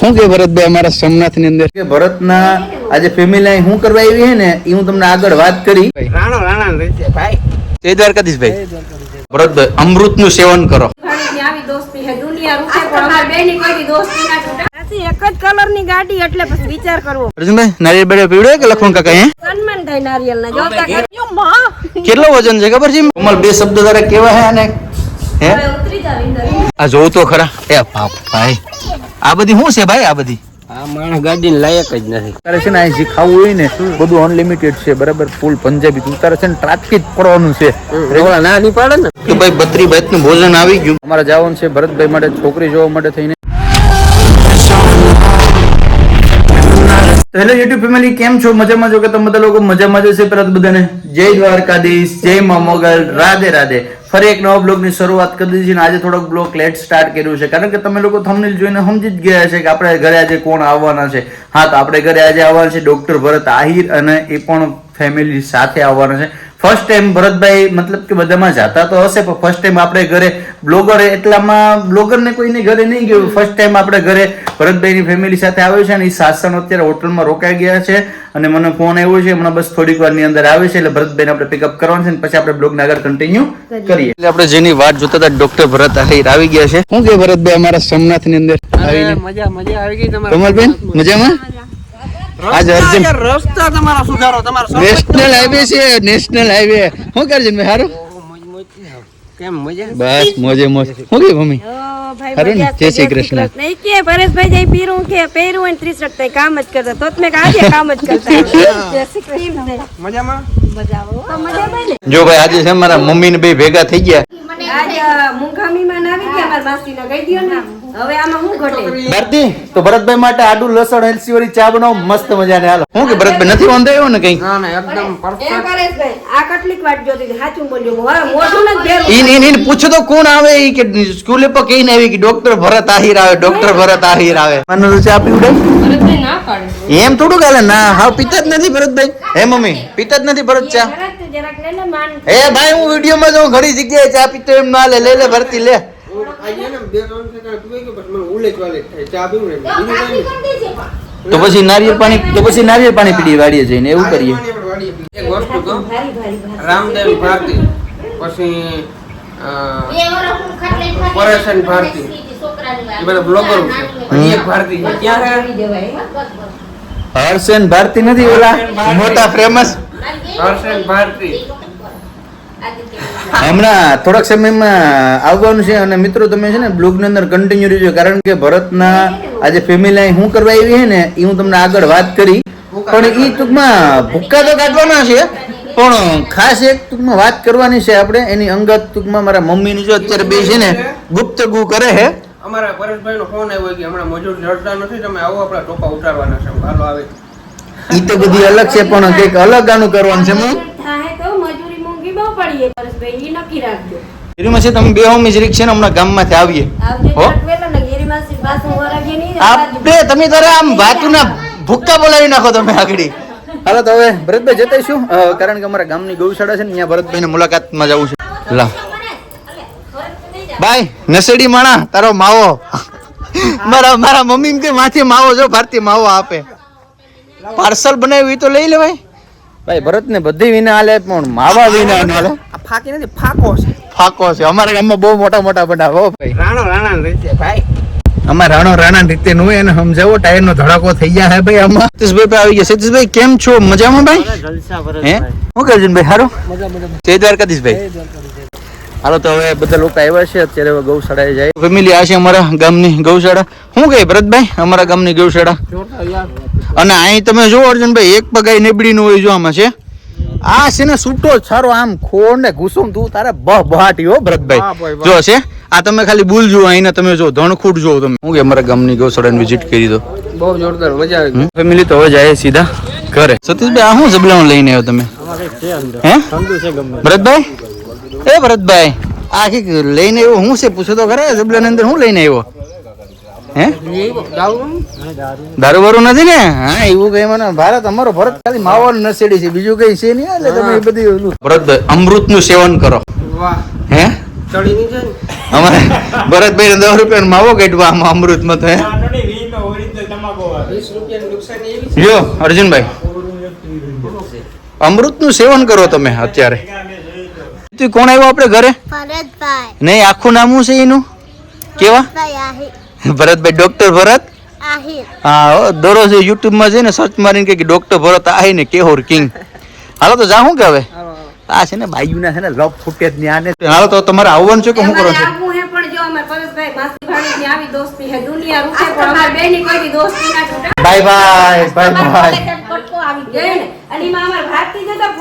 શું કે ભરતભાઈ અમારા સોમનાથની અંદર? કે ભરતના આજે ફેમિલી શું કરવા આવી હે ને એ હું તમને આગળ વાત કરી. રાણો રાણા ભાઈ. જય દ્વારકાધીશભાઈ ભરતભાઈ અમૃતનું સેવન કરો. હે એક જ કલરની ગાડી એટલે પછી વિચાર કરવો. અર્જુનભાઈ નારિયેળ બેડિયેળ પીવડે કે લખમણ કાકા હે? સન્માન થાય નારિયેલ ના જોતા કેટલો વજન છે ખબર છે? કોમલ બે શબ્દ તારે કેવા હે અને હે? ઉતરી જાવ આ જોવું તો ખરા. એ બાપ ભાઈ. આ બધી શું છે ભાઈ આ બધી? આ માણસ ગાડી લાયક જ નથી. તારે છે ને અહીં જે ખાવું હોય ને બધું અનલિમિટેડ છે બરાબર? ફૂલ પંજાબી. તું તારે છે ને ટ્રાફિક પડવાનું છે. ઓલા ના નહીં પાડે ને? કે ભાઈ બત્રી બાતનું ભોજન આવી ગયું. અમારા જવાનું છે ભરતભાઈ માટે છોકરી જોવા માટે થઈને. હેલો યુટ્યુબ ફેમિલી કેમ છો? મજામાં છો કે તમે બધા લોકો? મજામાં જશે પરત બધાને જય દ્વારકાધીશ જય મા મોગલ રાધે રાધે. ફરી એક નવા બ્લોગની શરૂઆત કરી દીધી છે અને આજે થોડોક બ્લોગ લેટ સ્ટાર્ટ કર્યું છે. કારણ કે તમે લોકો થંબનેલ જોઈને સમજી જ ગયા છે કે આપણે ઘરે આજે કોણ આવવાના છે. હા, તો આપણે ઘરે આજે આવવાના છે ડોક્ટર ભરત આહિર અને એ પણ ફેમિલી સાથે આવવાના છે. ફર્સ્ટ ટાઈમ ભરતભાઈ મતલબ કે બધામાં જાતા તો હશે પણ ફર્સ્ટ ટાઈમ આપણે ઘરે બ્લોગર એટલામાં બ્લોગરને કોઈને ઘરે નહીં ગયું. ફર્સ્ટ ટાઈમ આપણે ઘરે ભરતભાઈની ફેમિલી સાથે આવ્યો છે અને એ સાસણ અત્યારે હોટલમાં રોકાઈ ગયા છે અને મને ફોન આવ્યો છે હમણાં બસ થોડીક વારની અંદર આવે છે એટલે ભરતભાઈને આપણે પિકઅપ કરવાનું છે અને પછી આપણે બ્લોગને આગળ કન્ટિન્યુ કરીએ. એટલે આપણે જેની વાત જોતા હતા ડોક્ટર ભરત આહિર આવી ગયા છે. શું કે ભરતભાઈ અમારા સોમનાથની અંદર મજા મજા આવી ગઈ તમારે કમલબેન મજામાં? આજે અર્જુન. રસ્તા તમારા સુધારો તમારા નેશનલ હાઈવે છે નેશનલ હાઈવે શું કરજે ભાઈ હારું? કેમ મજા? બસ મોજે મોજ શું કે મમ્મી? ભાઈ હારું ને? જય શ્રી કૃષ્ણ. નહીં કે પરેશભાઈ જઈ પીરું કે પહેર્યું હોય ને ત્રીસ તઈ કામ જ કરતા. તો મેં આજે કામ જ કરતા. જય શ્રી કૃષ્ણ. મજામાં? જો ભાઈ આજે છે મારા મમ્મી ને બે ભેગા થઈ ગયા. આજ મુંગામી માં આવી ગયા મારા માસી ના ગઈ દ્યો ને? હવે આમાં શું ઘટે? ભારતી તો ભરતભાઈ માટે આડુ લસણ એલસી વાળી ચા બનાવો મસ્ત મજાને. હાલો. શું કે ભરતભાઈ નથી વાંધો આવ્યો ને કઈ? ના ના એકદમ એ પરફેક્ટ પરેશભાઈ આ કેટલીક વાત જોતી સાચું બોલ્યો હવે મોઢું નથી ઘેર ઈન ઈન ઈન પૂછો તો કોણ આવે ઈ કે સ્કૂલે પર કહીને આવી કે ડોક્ટર ભરત આહિર આવે ડોક્ટર ભરત આહિર આવે. મને તો ચા પીવડે ભરતભાઈ ના પાડે. એમ થોડું ચાલે ના હા પીતા જ નથી ભરતભાઈ. હે મમ્મી પીતા જ નથી ભરત ચા? જરાક તો જરાક લે ને માન. હે ભાઈ હું વીડિયો માં જોઉં ઘણી જગ્યાએ ચા પીતો એમ ના લે. લે લે ભરતી લે. થાય ચા પીવું ને બીજું કાંઈ નહીં. તો પછી નારિયેળ પાણી તો પછી નારિયેળ પાણી પીડી વાડીએ જઈને એવું કરીએ. એક વસ્તુ કહું? ભારી ભારી ભારી. રામદેવ ભારતી પછી અ, પરેશન ભારતી. એ બધા બ્લોગરો છે. હજી એક ભારતી છે. ક્યાં છે? કરી દેવાય હર્ષન ભારતી નથી ઓલા મોટા ફેમસ હર્ષન ભારતી. હમણાં થોડાક સમયમાં આવવાનું છે અને મિત્રો તમે છે ને બ્લોગની અંદર કન્ટિન્યુ રહેજો કારણ કે ભરતના આજે ફેમિલી હું શું કરવા આવી છે ને એ હું તમને આગળ વાત કરી. પણ એ ટૂંકમાં ભૂક્કા તો કાઢવાના છે પણ ખાસ એક ટૂંકમાં વાત કરવાની છે આપણે. એની અંગત ટૂંકમાં મારા મમ્મીની જો અત્યારે બે છે ને ગુપ્ત ગુ કરે છે અમારા પરેશભાઈ નો ફોન આવ્યો કે હમણાં મજૂર જડતા નથી તમે આવો આપણા ટોપા ઉતારવાના છે હાલો આવે. ઈ તો બધી અલગ છે પણ કંઈક અલગ આનું કરવાનું છે હું? બહુ પડીએ પરેશભાઈ ઈ નક્કી રાખજો. છે તમે બે હોમ મિજરીક છે ને હમણાં ગામમાંથી આવીએ. હો? ને આપણે તમે તારે આમ વાતુના ભૂક્કા બોલાવી નાખો તમે આગળ. હાલો તો હવે ભરતભાઈ જતા શું કારણ કે અમારા ગામની ગૌશાળા છે ને ત્યાં ભરતભાઈ મુલાકાતમાં જવું છે. લા. બાય નસેડી માણા તારો માવો. મારા મારા મમ્મી એમ કે માથે માવો જો ભારતીય માવો આપે. પાર્સલ બનાવ્યું એ તો લઈ લેવાય. ભાઈ ભરત ને બધી વિના હાલે પણ માવા વિના હાલે. ફાકી નથી ફાકો છે. ફાકો છે. અમારા ગામમાં બહુ મોટા મોટા બધા હો ભાઈ. રાણો રાણા રીતે ભાઈ. અમારા રાણો રાણા રીતે નું એને સમજાવો ટાયર નો ધડાકો થઈ ગયા હે ભાઈ અમાર સતીશભાઈ આવી ગયા. સતીશભાઈ કેમ છો? મજામાં ભાઈ? હે? શું કરે ભાઈ હારું? જય દ્વારકાધીશભાઈ. હાલો તો હવે બધા લોકો આવ્યા છે. અત્યારે હવે ગૌશાળાએ જાય. ફેમિલી આ છે અમારા ગામની ગૌશાળા. શું કહે ભરતભાઈ? અમારા ગામની ગૌશાળા. અને અહીં તમે જો અર્જુનભાઈ એક પગાઈ નીબડી નું હોય જો આમાં છે. આ છે ને છૂટો છારો આમ ખોડ ને ઘૂસુમ તું તારે બહ બહાટી હો ભરતભાઈ. જો છે આ તમે ખાલી ભૂલ જુઓ અહીંના તમે જો ધણખૂટ જુઓ તમે. હું કે અમારા ગામની ગૌશાળાની વિઝિટ કરી દો. બહુ જોરદાર મજા આવી ફેમિલી તો હવે જાય સીધા ઘરે. સતીશભાઈ આ શું જબલાનું લઈને આવ્યો તમે? હે? ભરતભાઈ? એ ભરતભાઈ આખી લઈને આવ્યો. હું છે પૂછો તો ખરે જબલાની અંદર હું લઈને આવ્યો? દારૂ બારૂ નથી ને? હા એવું કઈ મને ભારત અમારો ભરત ખાલી માવો નસેડી છે. બીજું કઈ છે નહીં એટલે તમે એ બધી ભરત ભરતભાઈ અમૃતનું સેવન કરો. હે? ને? અમારે ભરતભાઈ દસ રૂપિયા માવો કાઢવા આમાં અમૃતમાં તો અર્જુનભાઈ. અમૃતનું સેવન કરો તમે અત્યારે. કોણ આવ્યો આપણે ઘરે? ભરતભાઈ. નહીં આખું નામું છે એનું? કેવા? ભરતભાઈ ડોક્ટર ભરત? હા દરરોજ યુટ્યુબમાં જઈને સર્ચ મારીને કે ડોક્ટર ભરત આહી ને કેહોર કિંગ હાલો તો જા શું કે હવે? આ છે ને બાયુના છે ને લવ ફૂટે ને હાલો તો તમારે આવવાનું છે કે શું કરો છો? આવવું હે પણ જો અમારે પરેશભાઈ માસી ભાણીની આવી દોસ્તી હે દુનિયા રૂકે પણ અમારે બેની કોઈ દી દોસ્તી ના તૂટે બાય બાય બાય બાય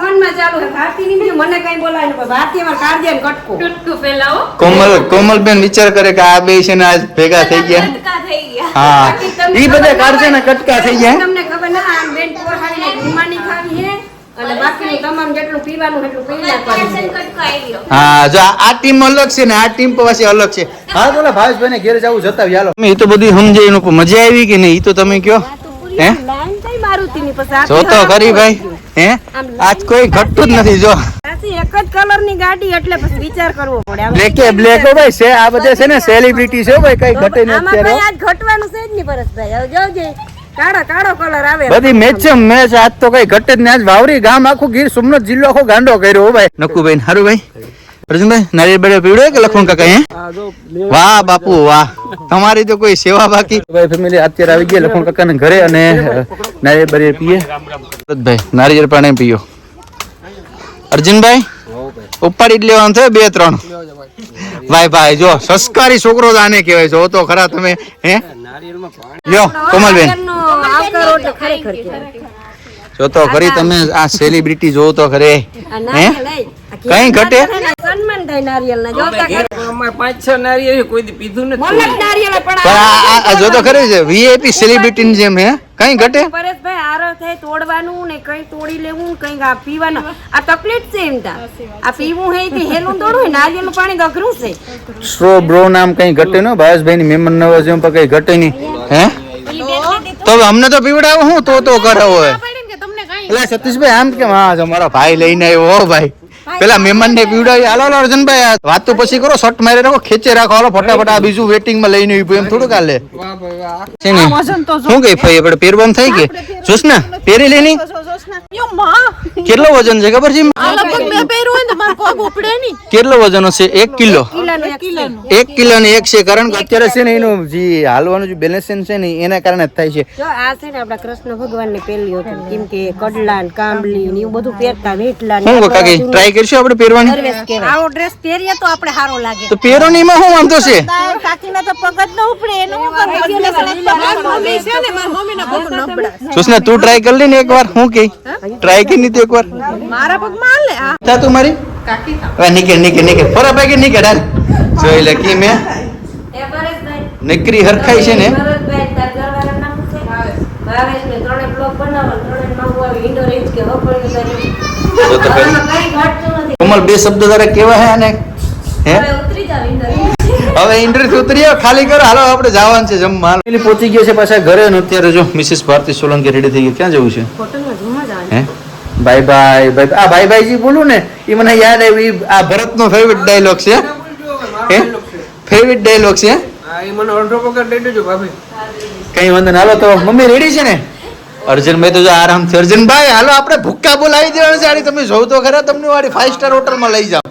ફોનમાં ચાલુ હે ભારતી ની મને કઈ બોલાય ને ભારતી અમારે કાઢજે ને કટકો. કટકો ફેલાવો. કોમલ કોમલબેન વિચાર કરે કે આ બે છે ને આજ ભેગા થઈ ગયા. કટકા થઈ ગયા. હા. બાકી ઈ બધા છે ને કટકા થઈ ગયા. તમને ખબર ના આ બેન પોહાડીને ધીમાની ખાવી હે. અને બાકીનું તમામ જેટલું પીવાનું એટલું પી નાખવાનું હા જો આ- ટીમ અલગ છે ને આ ટીમ પાછી અલગ છે. હા બોલા ભાવેશભાઈ ને ઘેર જવું જતા હાલો. એ તો બધી સમજે એનું મજા આવી કે નહીં? ઈ તો તમે કયો. હે? લાઈન થઈ મારુતિની પછી આ જો તો પીવા ભાઈ. હે? આજ કોઈ ઘટતું જ નથી જો. એક જ કલરની ગાડી એટલે પછી વિચાર કરવો પડે. આમાં બ્લેક એ બ્લેક હો ભાઈ છે આ બધા છે ને સેલિબ્રિટી છે ભાઈ કઈ ઘટે ને અત્યારે આજ ઘટવાનું છે જ નહીં પરસભાઈ હવે જોજે કાળો કાળો કલર આવે. બધી મેચ મેચ આજ તો કઈ ઘટે જ ને આજ વાવરી ગામ આખું ગીર સોમનાથ જિલ્લો આખો ગાંડો કર્યો ભાઈ. નકુભાઈ હારું ભાઈ? અર્જુનભાઈ નારિયેળ બળે પીવડે કે લખણ કાકા હે? વાહ બાપુ વાહ. તમારી તો કોઈ સેવા બાકી. ભાઈ ફેમિલી અત્યારે આવી ગયા લખણ કાકા ઘરે અને નારિયેળ પીએ. ભાઈ નારિયેળ પાણી પીયો અર્જુનભાઈ ઉપાડી જ લેવાનું થયો બે ત્રણ. ભાઈ ભાઈ જો સંસ્કારી છોકરો જ આને કહેવાય જો તો ખરા તમે હે? લ્યો કોમલબેન. જો તો ખરી તમે આ સેલિબ્રિટી જોવો તો ખરે. હે? કઈ ઘટે? સન્માન થાય નારિયેળ ના જોતા ખરા. અમારે પાંચ છ નારિયેળ કોઈ દી પીધું નથી. મોલક નારિયેળ પણ આ- જો તો ખરે છે વીઆઈપી સેલિબ્રિટી ની જેમ હે. કઈ ઘટે? પરેશભાઈ આરો થાય તોડવાનું ને કઈ તોડી લેવું કઈ આ પીવાનું. આ તકલીફ છે એમ તા. આ પીવું હે તે હેલું હોય નારિયેળનું પાણી અઘરું છે. સ્ટ્રો બ્રો નામ કઈ ઘટે નો? ભાવેશભાઈ ની મહેમાન નવાજ પર પણ કઈ ઘટે નહીં. હે? તો. અમને તો પીવડાવો હું તો તો કરે હોય એટલે સતીશભાઈ આમ કેમ? હા જો ભાઈ લઈને આવ્યો હો ભાઈ. પેલા મહેમાન ને પીવડાવી હાલો હાલો અર્જુનભાઈ વાત તો પછી કરો. શર્ટ મારી રાખો ખેંચે રાખો. હાલો ફટાફટ આ બીજું વેટિંગમાં લઈને ઉભું એમ થોડું કાલે. શું કઈ ભાઈ આપણે પહેરવાનું થઈ કે જોશ ને? પહેરી લેની કેટલો વજન છે ખબર છે કેટલો વજન હશે એક કિલો એક કિલો ને એક છે કારણ કે અત્યારે છે ને એનું જે હાલવાનું જે બેલેન્સ છે ને એના કારણે જ થાય છે આ છે ને આપડા કૃષ્ણ ભગવાન ને પેલી હતું કેમ કે કડલા ને કાંબલી ને એવું બધું પહેરતા વેટલા ને શું કાકી ટ્રાય કરશું આપણે પહેરવાની આવો ડ્રેસ પહેરીએ તો આપણે સારો લાગે તો પહેરો ને એમાં શું વાંધો છે કાકીના તો પગ ન ઉપડે એનું સુષ્ણા તું ટ્રાય કરી લે ને એકવાર હું કે ટ્રાય કરી નહીં એકવાર. મારા પગમાં હાલે આ. તા તું મારી? કાકી નીકળ નીકળ નીકળ. ફરા ભાઈ કે નીકળ હાલ. જોઈ લે કી મે. નકરી હરખાઈ છે ને. કોમલ બે શબ્દ તારે કેવા હે અને હે? હવે ઇન્ટરવ્યુ ઉતરી ખાલી કરો. હાલો આપણે જવાનું છે જમવા પેલી પહોંચી ગયા છે પાછા ઘરે અત્યારે જો મિસિસ ભારતી સોલંકી રેડી થઈ ગઈ. ક્યાં જવું છે. ભાઈ બાય બાય આ ભાઈ ભાઈજી જી બોલું ને એ મને યાદ આવ્યું એ આ ભરતનો ફેવરિટ ડાયલોગ છે હે? ફેવરિટ ડાયલોગ છે એ મને અડધો પગાર દઈ દેજો ભાભી. કઈ વાંધો નહીં. હાલો તો મમ્મી રેડી છે ને? અર્જુનભાઈ તો જો આરામથી અર્જુનભાઈ હાલો આપણે ભૂક્કા બોલાવી દેવાનું છે. આડી તમે જોવ તો ખરા તમને વાળી ફાઈવ સ્ટાર હોટલમાં લઈ જાઓ.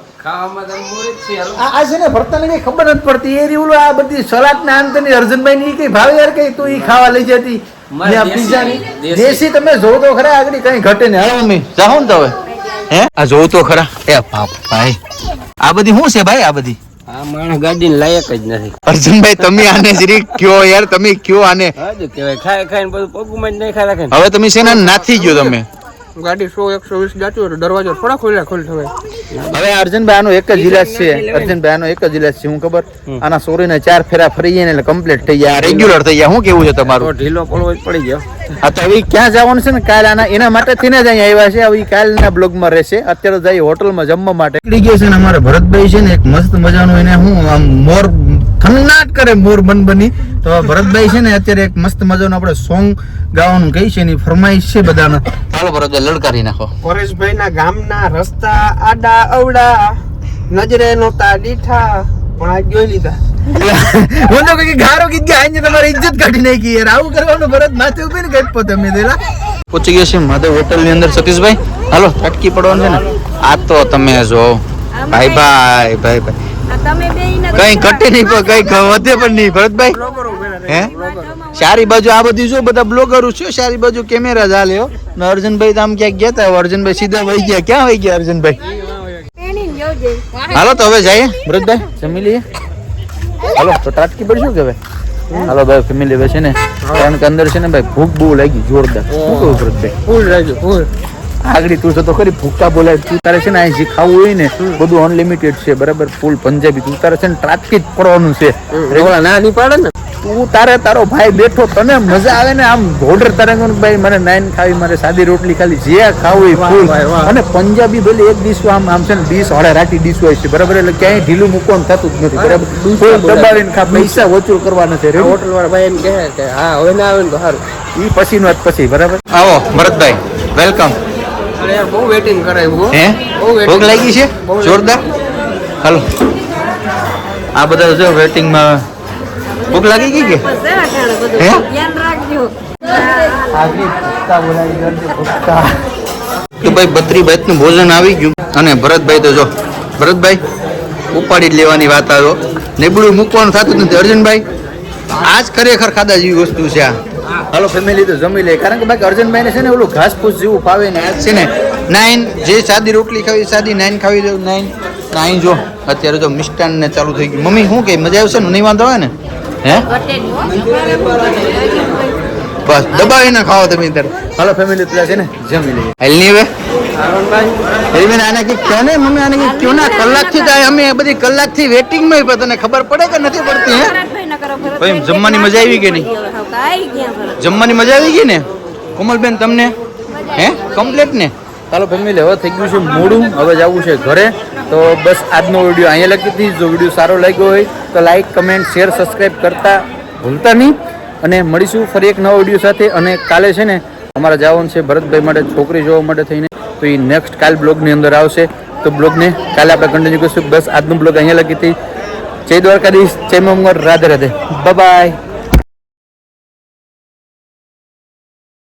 આ છે ને ભરતાને કઈ ખબર નથી પડતી. એ રીવલું આ બધી સલાદ ના અંતની અર્જુનભાઈ ની કઈ ભાવે યાર કઈ? તું એ ખાવા લઈ જતી. દેશી, pizza ની દેશી. દેશી તમે જોવ તો ખરા આગળ કઈ ઘટે ને હાલો મમ્મી જાઓ ને તો હે? આ જોવ તો ખરા. એ બાપ ભાઈ. આ બધી શું છે ભાઈ આ બધી? આ માણસ ગાડીને લાયક જ નથી. અર્જુનભાઈ તમે આને જરી કયો યાર તમે કયો આને? ખાય બધું પગમાં જ નહીં ખાય રાખે હવે તમે છે ને નાથી ગયો તમે? ગાડી સો એકસો વીસ જાતી હોય તો દરવાજો થોડા ખોલ્યા ખોલ થવાય હવે. અર્જુનભાઈ આનો એક જ ઇલાજ છે. અર્જુનભાઈ આનો એક જ ઇલાજ છે હું ખબર? આના સોરીને ચાર ફેરા ફરી ગયા એટલે કમ્પ્લીટ થઈ ગયા. રેગ્યુલર થઈ ગયા. શું કેવું છે તમારું? ઢીલો પડવો પડી ગયો. આ તો હવે ક્યાં જવાનું છે ને? કાલ આના એના માટે થઈને જ અહીંયા આવ્યા છે. હવે ઈ કાલના બ્લોગમાં રહેશે. અત્યારે જઈ હોટલમાં જમવા માટે. નીકળી ગયા છે ને અમારા ભરતભાઈ છે ને એક મસ્ત મજાનું એને હું આમ મોર થન્નાટ કરે મોર બન બની તો ભરતભાઈ છે ને અત્યારે એક મસ્ત મજાનું આપણે સોંગ ગાવાનું કહી છે એની ફરમાઈશ છે બધાને. ચાલો ભરતભાઈ લડકારી નાખો. પરેશભાઈ ના ગામના રસ્તા આડા અવડા નજરે નોતા દીઠા પણ આ જોઈ લીધા. હું કે ગારો ગીત ગયા આઈને તમારી ઇજ્જત કાઢી નાખી યાર. આવું કરવાનું ભરત માથે ઊભી ને કઈ તમે દેલા. પહોંચી ગયો છે માધવ હોટલની અંદર સતીશભાઈ. હાલો અટકી પડવાનું છે ને. આ તો તમે જો. ભાઈ ભાઈ ભાઈ ભાઈ કઈ ઘટે નહીં પણ કઈ વધે પણ નહીં ભરતભાઈ? હે? સારી બાજુ આ બધી જો બધા બ્લોગરો છે સારી બાજુ કેમેરા ચાલે હો. ને અર્જુનભાઈ તો આમ ક્યાંક ગયા હતા અર્જુનભાઈ સીધા વહી ગયા. ક્યાં વહી ગયા અર્જુનભાઈ? હાલો તો હવે જઈએ. ભરતભાઈ જમી લઈએ? હાલો તો ટાટકી પડશું કે હવે હાલો ભાઈ ફેમિલી હવે છે ને કારણ કે અંદર છે ને ભાઈ ભૂખ બહુ લાગી જોરદાર. શું કહું ભરતભાઈ? ફૂલ રહેજો ફૂલ. આગળ તું તો ખરી ભૂખતા બોલાય તું તારે છે ને અહીં જે ખાવું હોય ને બધું અનલિમિટેડ છે બરાબર? ફૂલ પંજાબી તું તારે છે ને ટ્રાફિક જ પડવાનું છે. ઓલા ના નહીં પાડે ને? તું તારે તારો ભાઈ બેઠો તને મજા આવે ને આમ ઘોડર તારે ભાઈ મને નાઈન ખાવી મારે સાદી રોટલી ખાલી જે ખાવું એ ફૂલ. વાહ, વાહ. અને પંજાબી ભલે એક ડીશ આમ આમ છે ને ડીશ હળે રાટી ડીશ હોય છે બરાબર? એટલે ક્યાંય ઢીલું મૂકવાનું થતું જ નથી બરાબર? ફૂલ દબાવીને ખા પૈસા વચૂલ કરવા નથી રે હોટલ વાળા ભાઈ એમ કહે કે હા હવે ના આવે ને તો સારું એ પછી નો પછી બરાબર? આવો ભરતભાઈ વેલકમ બહુ વેટિંગ કરાવ્યું હે. ભૂખ લાગી છે? જોરદાર? હાલો. આ બધા જો વેટિંગમાં ભૂખ લાગી ગઈ કે. હે? ધ્યાન ભાઈ બત્રી ભાઈ નું ભોજન આવી ગયું. અને ભરતભાઈ તો જો ભરતભાઈ ઉપાડી જ લેવાની વાત આવ્યો નેબડું મૂકવાનું થતું નથી. અર્જુનભાઈ આ જ ખરેખર ખાધા જેવી વસ્તુ છે આ. હાલો ફેમિલી તો જમી લે. કારણ કે બાકી અર્જુનભાઈ ને છે ને ઓલું ઘાસ ફૂસ જેવું ફાવે ને છે ને? નાઈન જે સાદી રોટલી ખાવી સાદી નાઈન ખાવી દઉં નાઈન. નાઈન જો અત્યારે જો મિષ્ટાન ને ચાલુ થઈ ગયું. મમ્મી શું કે મજા આવશે? ને નહીં વાંધો આવે ને? હે. બસ દબાવીને ખાઓ તમે ત્યારે. હાલો ફેમિલી પેલા છે ને જમી લઈએ હાલ નહીં હવે? એવી મને આને કંઈક કહે ને? મમ્મી આને ક્યું ના? કલાકથી તો અમે બધી કલાકથી વેટિંગમાં તને ખબર પડે કે નથી પડતી હે? ભાઈ, જમવાની મજા આવી કે નહીં? જમવાની મજા આવી ગઈ ને? કોમલબેન તમને? હે? કમ્પ્લીટ ને? ચાલો ફેમિલી હવે થઈ ગયું છે મોડું. હવે જવું છે ઘરે. તો બસ આજનો વીડિયો અહીંયા લખી હતી જો વીડિયો સારો લાગ્યો હોય તો લાઈક કમેન્ટ શેર સબસ્ક્રાઈબ કરતા ભૂલતા નહીં. અને મળીશું ફરી એક નવા વીડિયો સાથે. અને કાલે છે ને અમારા જવાનું છે ભરતભાઈ માટે છોકરી જોવા માટે થઈને તો એ નેક્સ્ટ કાલ બ્લોગની અંદર આવશે. તો બ્લોગને કાલે આપણે કન્ટિન્યુ કરીશું. બસ આજનો બ્લોગ અહીંયા લખી હતી જય દ્વારકાધીશ જય મંગળ રાધે રાધે. બાય